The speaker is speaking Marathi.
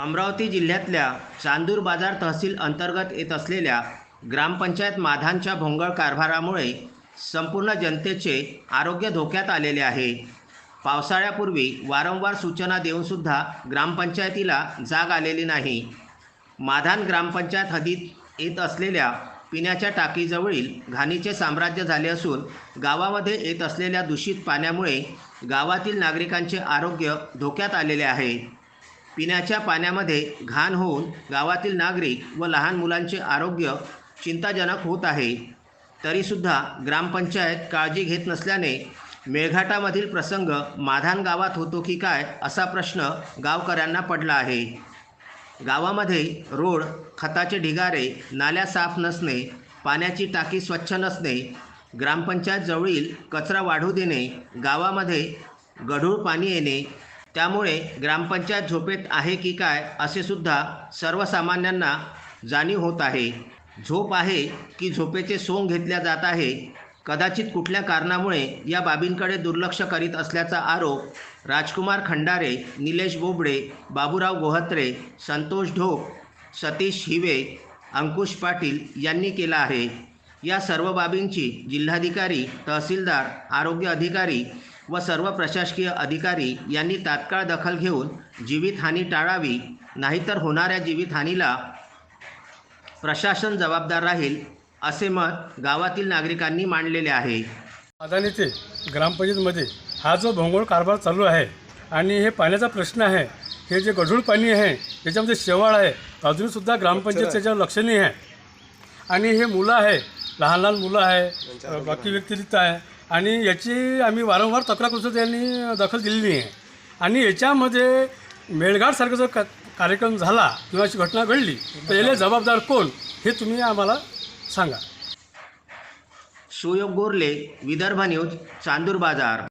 अमरावती जिल्ह्यातल्या चांदूर बाजार तहसील अंतर्गत येत असलेल्या ग्रामपंचायत माधांच्या भोंगळ कारभारामुळे संपूर्ण जनतेचे आरोग्य धोक्यात आलेले आहे. पावसाळ्यापूर्वी वारंवार सूचना देऊनसुद्धा ग्रामपंचायतीला जाग आलेली नाही. माधान ग्रामपंचायत हद्दीत येत असलेल्या पिण्याच्या टाकीजवळील घाणीचे साम्राज्य झाले असून गावामध्ये येत असलेल्या दूषित पाण्यामुळे गावातील नागरिकांचे आरोग्य धोक्यात आलेले आहे. पिण्याच्या पाण्यामध्ये घाण होऊन गावातील नागरिक व लहान मुलांचे आरोग्य चिंताजनक होत आहे. तरीसुद्धा ग्रामपंचायत काळजी घेत नसल्याने मेळघाटामधील प्रसंग माधान गावात होतो की काय असा प्रश्न गावकऱ्यांना पडला आहे. गावामध्ये रोड खताचे ढिगारे नाल्या साफ नसणे पाण्याची टाकी स्वच्छ नसणे ग्रामपंचायत जवळील कचरा वाढू देणे गावामध्ये गढूळ पाणी येणे त्यामुळे ग्रामपंचायत झोपेत आहे की काय असे सुद्धा सर्वसामान्यांना जाणीव होत आहे. झोप आहे की झोपेचे सोंग घेतल्या जात आहे. कदाचित कुठल्या कारणामुळे या बाबींकडे दुर्लक्ष करीत असल्याचा आरोप राजकुमार खंडारे निलेश बोबडे बाबूराव गोहत्रे संतोष ढोक सतीश हिवे अंकुश पाटील यांनी केला आहे. या सर्व बाबींची जिल्हाधिकारी तहसीलदार आरोग्य अधिकारी व सर्व प्रशासकीय अधिकारी यांनी तात्काळ दखल घेऊन जीवितहानी टाळावी नाहीतर होणाऱ्या जीवितहानीला प्रशासन जबाबदार राहील असे मत गावातील नागरिकांनी मांडलेले आहे. अदानी ते ग्रामपंचायतीमध्ये हा जो भोंगळ कारभार चालू आहे आणि हे पाण्याचा प्रश्न आहे हे जे गढूळ पाणी आहे त्याच्यामध्ये शेवाळ आहे अजूनसुद्धा ग्रामपंचायत त्याच्यावर लक्ष नाही आहे. आणि हे मुलं आहे लहान लहान मुलं आहे बाकी व्यक्तिरिक्त आहे आणि याची आम्ही वारंवार तक्रार करू त्यांनी दखल दिलेली आहे. आणि याच्यामध्ये मेळघाटसारखा जर का कार्यक्रम झाला किंवा अशी घटना घडली तर याला जबाबदार कोण हे तुम्ही आम्हाला सांगा. सुयोग गोरले विदर्भ न्यूज चांदूर बाजार.